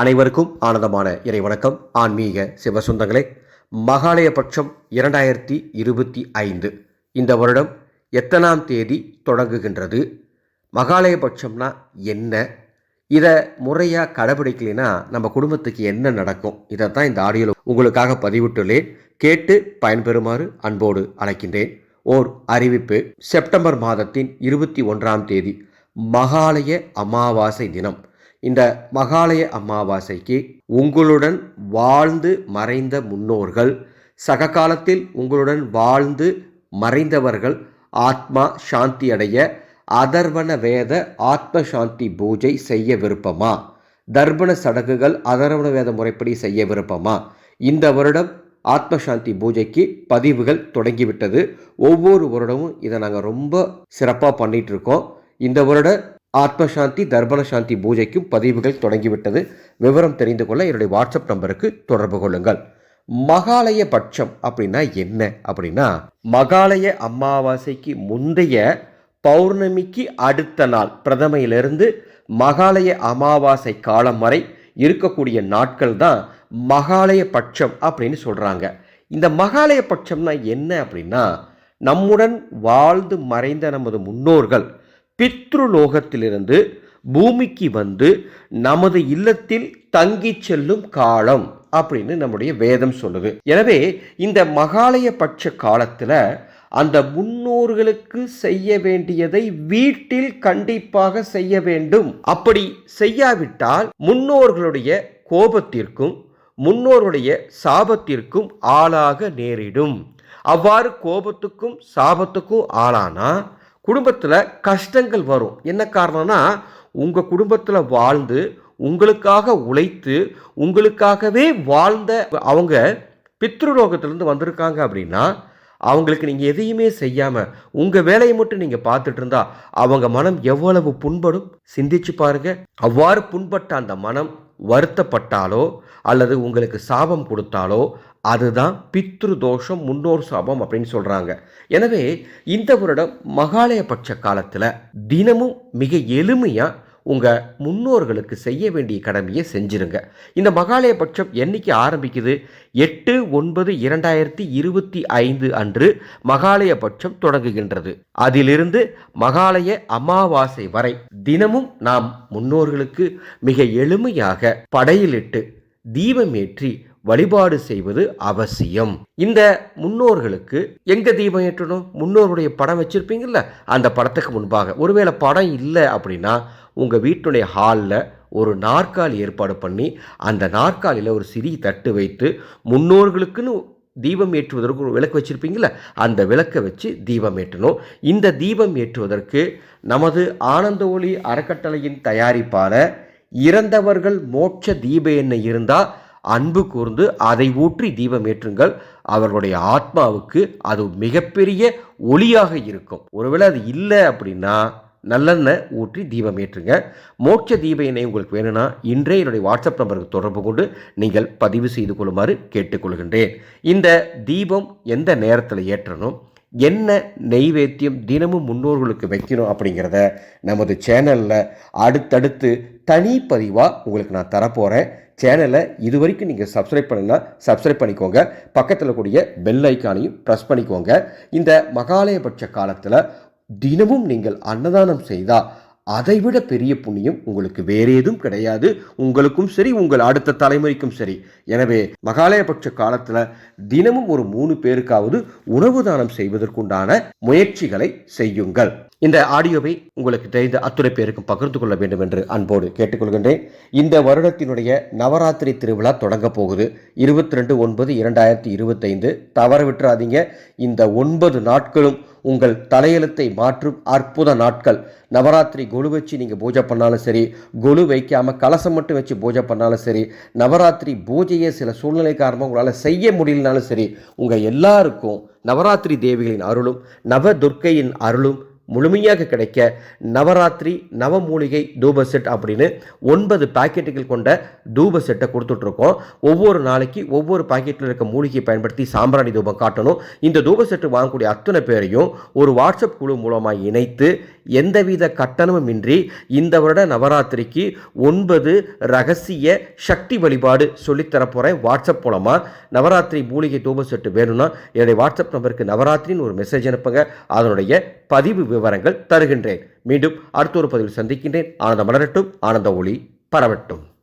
அனைவருக்கும் ஆனந்தமான இறை வணக்கம். ஆன்மீக சிவசுந்தங்களே மகாலயபட்சம் இரண்டாயிரத்தி இருபத்தி ஐந்து. இந்த வருடம் எத்தனாம் தேதி தொடங்குகின்றது? மகாலயபட்சம்னா என்ன? இதை முறையாக கடைபிடிக்கலைன்னா நம்ம குடும்பத்துக்கு என்ன நடக்கும்? இதை தான் இந்த ஆடியோவில் உங்களுக்காக பதிவிட்டுள்ளேன். கேட்டு பயன்பெறுமாறு அன்போடு அழைக்கின்றேன். ஓர் அறிவிப்பு. செப்டம்பர் மாதத்தின் இருபத்தி ஒன்றாம் தேதி மகாலய அமாவாசை தினம். இந்த மகாலய அமாவாசைக்கு உங்களுடன் வாழ்ந்து மறைந்த முன்னோர்கள் சககாலத்தில் உங்களுடன் வாழ்ந்து மறைந்தவர்கள் ஆத்மா சாந்தி அடைய அதர்வன வேத ஆத்ம சாந்தி பூஜை செய்ய விருப்பமா தர்ப்பண சடங்குகள் அதர்வன வேத முறைப்படி செய்ய விருப்பமா இந்த வருடம் ஆத்ம சாந்தி பூஜைக்கு பதிவுகள் தொடங்கிவிட்டது. ஒவ்வொரு வருடமும் இதை நாங்கள் ரொம்ப சிறப்பாக பண்ணிகிட்ருக்கோம் இந்த வருட ஆத்ம சாந்தி சாந்தி பூஜைக்கும் பதிவுகள் தொடங்கிவிட்டது. விவரம் தெரிந்து கொள்ள என்னுடைய வாட்ஸ்அப் நம்பருக்கு தொடர்பு கொள்ளுங்கள். மகாலய பட்சம் அப்படின்னா என்ன? அப்படின்னா மகாலய அமாவாசைக்கு முந்தைய பௌர்ணமிக்கு அடுத்த நாள் பிரதமையிலிருந்து மகாலய அமாவாசை காலம் வரை இருக்கக்கூடிய நாட்கள் தான் மகாலய பட்சம் அப்படின்னு சொல்கிறாங்க இந்த மகாலய பட்சம்னா என்ன அப்படின்னா நம்முடன் வாழ்ந்து மறைந்த நமது முன்னோர்கள் பித்ருலோகத்திலிருந்து பூமிக்கு வந்து நமது இல்லத்தில் தங்கி செல்லும் காலம் அப்படின்னு நம்முடைய வேதம் சொல்லுது. எனவே இந்த மகாலய பட்ச காலத்தில் அந்த முன்னோர்களுக்கு செய்ய வேண்டியதை வீட்டில் கண்டிப்பாக செய்ய வேண்டும். அப்படி செய்யாவிட்டால் முன்னோர்களுடைய கோபத்திற்கும் முன்னோருடைய சாபத்திற்கும் ஆளாக நேரிடும். அவ்வாறு கோபத்துக்கும் சாபத்துக்கும் ஆளானா குடும்பத்தில் கஷ்டங்கள் வரும். என்ன காரணம்னா உங்கள் குடும்பத்தில் வாழ்ந்து உங்களுக்காக உழைத்து உங்களுக்காகவே வாழ்ந்த அவங்க பித்ருலோகத்திலேருந்து வந்திருக்காங்க அப்படின்னா அவங்களுக்கு நீங்கள் எதையுமே செய்யாமல் உங்கள் வேலையை மட்டும் நீங்கள் பார்த்துட்டு இருந்தா அவங்க மனம் எவ்வளவு புண்படும்? சிந்திச்சு பாருங்க. அவ்வாறு புண்பட்ட அந்த மனம் வருத்தப்பட்டாலோ அல்லது உங்களுக்கு சாபம் கொடுத்தாலோ அதுதான் பித்ரு தோஷம் முன்னோர் சாபம் அப்படின்னு சொல்கிறாங்க எனவே இந்த வருடம் மகாலயபட்ச காலத்தில் தினமும் மிக எளிமையாக உங்கள் முன்னோர்களுக்கு செய்ய வேண்டிய கடமையை செஞ்சிருங்க. இந்த மகாலயபட்சம் என்னைக்கு ஆரம்பிக்குது? எட்டு ஒன்பது இரண்டாயிரத்தி இருபத்தி ஐந்து அன்று மகாலயபட்சம் தொடங்குகின்றது. அதிலிருந்து மகாலய அமாவாசை வரை தினமும் நாம் முன்னோர்களுக்கு மிக எளிமையாக படையிலிட்டு தீபமேற்றி வழிபாடு செய்வது அவசியம். இந்த முன்னோர்களுக்கு எங்க தீபம் ஏற்றணும்? முன்னோருடைய படம் வச்சிருப்பீங்கல்ல? அந்த படத்துக்கு முன்பாக. ஒருவேளை படம் இல்லை அப்படின்னா உங்கள் வீட்டுடைய ஹாலில் ஒரு நாற்காலி ஏற்பாடு பண்ணி அந்த நாற்காலியில் ஒரு சிறிய தட்டு வைத்து முன்னோர்களுக்குன்னு தீபம் ஏற்றுவதற்கு ஒரு விளக்கு வச்சுருப்பீங்கள அந்த விளக்கை வச்சு தீபம் ஏற்றணும். இந்த தீபம் ஏற்றுவதற்கு நமது ஆனந்த ஒளி அறக்கட்டளையின் தயாரிப்பான இறந்தவர்கள் மோட்ச தீப எண்ணெய் இருந்தால் அன்பு கூர்ந்து அதை ஊற்றி தீபம் ஏற்றுங்கள். அவர்களுடைய ஆத்மாவுக்கு அது மிகப்பெரிய ஒளியாக இருக்கும். ஒருவேளை அது இல்லை அப்படின்னா நல்லெண்ணெய் ஊற்றி தீபம் ஏற்றுங்க. மோட்ச தீப எண்ணெய் உங்களுக்கு வேணும்னா இன்றே என்னுடைய வாட்ஸ்அப் நம்பருக்கு தொடர்பு கொண்டு நீங்கள் பதிவு செய்து கொள்ளுமாறு கேட்டுக்கொள்கின்றேன். இந்த தீபம் எந்த நேரத்தில் ஏற்றணும்? என்ன நெய்வேத்தியம் தினமும் முன்னோர்களுக்கு வைக்கணும் அப்படிங்கிறத நமது சேனலில் அடுத்தடுத்து தனி பதிவாக உங்களுக்கு நான் தரப்போகிறேன் சேனலை இது வரைக்கும் நீங்கள் சப்ஸ்கிரைப் பண்ணலன்னா சப்ஸ்கிரைப் பண்ணிக்கோங்க. பக்கத்தில் கூடிய பெல் ஐக்கானையும் ப்ரெஸ் பண்ணிக்கோங்க. இந்த மகாலயபட்ச காலத்தில் தினமும் நீங்கள் அன்னதானம் செய்தால் அதைவிட பெரிய புண்ணியம் உங்களுக்கு வேற ஏதும் கிடையாது. உங்களுக்கும் சரி உங்கள் அடுத்த தலைமுறைக்கும் சரி. எனவே மகாலயபட்ச காலத்தில் தினமும் ஒரு மூணு பேருக்காவது உணவு தானம் செய்வதற்குண்டான முயற்சிகளை செய்யுங்கள். இந்த ஆடியோவை உங்களுக்கு தெரிந்த அத்துறை பேருக்கும் பகிர்ந்து கொள்ள வேண்டும் என்று அன்போடு கேட்டுக்கொள்கின்றேன். இந்த வருடத்தினுடைய நவராத்திரி திருவிழா தொடங்க போகுது. இருபத்தி ரெண்டு ஒன்பது இரண்டாயிரத்தி இருபத்தைந்து. தவற விட்டுறாதீங்க. இந்த ஒன்பது நாட்களும் உங்கள் தலையெழுத்தை மாற்றும் அற்புத நாட்கள். நவராத்திரி கொலு வச்சு நீங்கள் பூஜை பண்ணாலும் சரி கொலு வைக்காமல் கலசம் மட்டும் வச்சு பூஜை பண்ணாலும் சரி நவராத்திரி பூஜையை சில சூழ்நிலை காரணமாக உங்களால் செய்ய முடியலனாலும் சரி உங்கள் எல்லாருக்கும் நவராத்திரி தேவிகளின் அருளும் நவ துர்க்கையின் அருளும் முழுமையாக கிடைக்க நவராத்திரி நவமூலிகை தூப செட் அப்படின்னு ஒன்பது பாக்கெட்டுகள் கொண்ட தூப செட்டை கொடுத்துட்ருக்கோம். ஒவ்வொரு நாளைக்கு ஒவ்வொரு பாக்கெட்டில் இருக்க மூலிகையை பயன்படுத்தி சாம்பிராணி தூபம் காட்டணும். இந்த தூப செட்டு வாங்கக்கூடிய அத்தனை பேரையும் ஒரு வாட்ஸ்அப் குழு மூலமாக இணைத்து எந்தவித கட்டணமும் இன்றி இந்த வருட நவராத்திரிக்கு ஒன்பது ரகசிய சக்தி வழிபாடு சொல்லித்தரப்போகிறேன் வாட்ஸ்அப் மூலமாக நவராத்திரி மூலிகை தூப செட்டு வேணும்னா என்னுடைய வாட்ஸ்அப் நம்பருக்கு நவராத்திரின்னு ஒரு மெசேஜ் அனுப்புங்க. அதனுடைய பதிவு விவரங்கள் தருகின்றேன். மீண்டும் அடுத்த ஒரு பதிவில் சந்திக்கின்றேன். ஆனந்த மலரட்டும். ஆனந்த ஒளி பரவட்டும்.